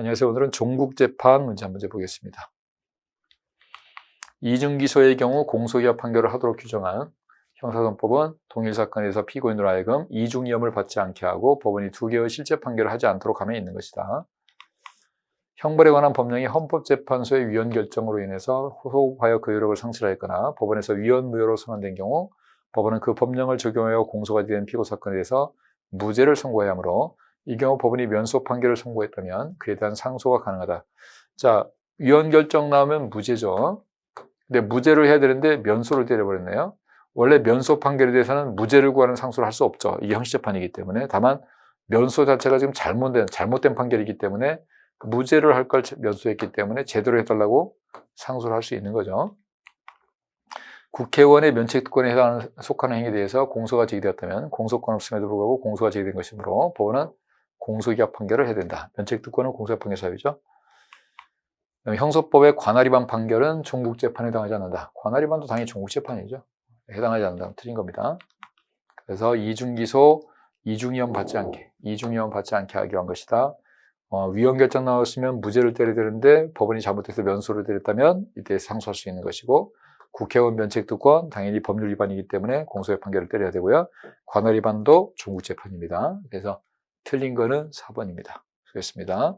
안녕하세요. 오늘은 종국재판 문제 한 문제 보겠습니다. 이중기소의 경우 공소기합 판결을 하도록 규정한 형사소송법은 동일 사건에서 피고인으로 하여금 이중위험을 받지 않게 하고 법원이 두 개의 실제 판결을 하지 않도록 함에 있는 것이다. 형벌에 관한 법령이 헌법재판소의 위헌 결정으로 인해서 호소하여 그 효력을 상실하였거나 법원에서 위헌 무효로 선언된 경우 법원은 그 법령을 적용하여 공소가 된 피고 사건에 대해서 무죄를 선고해야 하므로 이 경우 법원이 면소 판결을 선고했다면 그에 대한 상소가 가능하다. 자, 위헌 결정 나오면 무죄죠. 근데 무죄를 해야 되는데 면소를 때려버렸네요. 원래 면소 판결에 대해서는 무죄를 구하는 상소를 할 수 없죠. 이게 형식재판이기 때문에. 다만 면소 자체가 지금 잘못된 잘못된 판결이기 때문에 무죄를 할 걸 면소했기 때문에 제대로 해달라고 상소를 할 수 있는 거죠. 국회의원의 면책특권에 해당 속하는 행위에 대해서 공소가 제기되었다면 공소권 없음에도 불구하고 공소가 제기된 것이므로 법원은 공소기합 판결을 해야 된다. 면책특권은 공소기합 판결 사유죠. 형소법의 관할위반 판결은 종국재판에 해당하지 않는다. 관할위반도 당연히 종국재판이죠. 해당하지 않는다. 틀린 겁니다. 그래서 이중기소, 이중위험 받지 않게, 이중위험 받지 않게 하기 위한 것이다. 어, 위헌 결정 나왔으면 무죄를 때려야 되는데 법원이 잘못해서 면소를 때렸다면 이때 상소할 수 있는 것이고 국회의원 면책특권 당연히 법률 위반이기 때문에 공소의 판결을 때려야 되고요. 관할 위반도 종국재판입니다. 그래서 틀린 거는 4번입니다. 수고했습니다.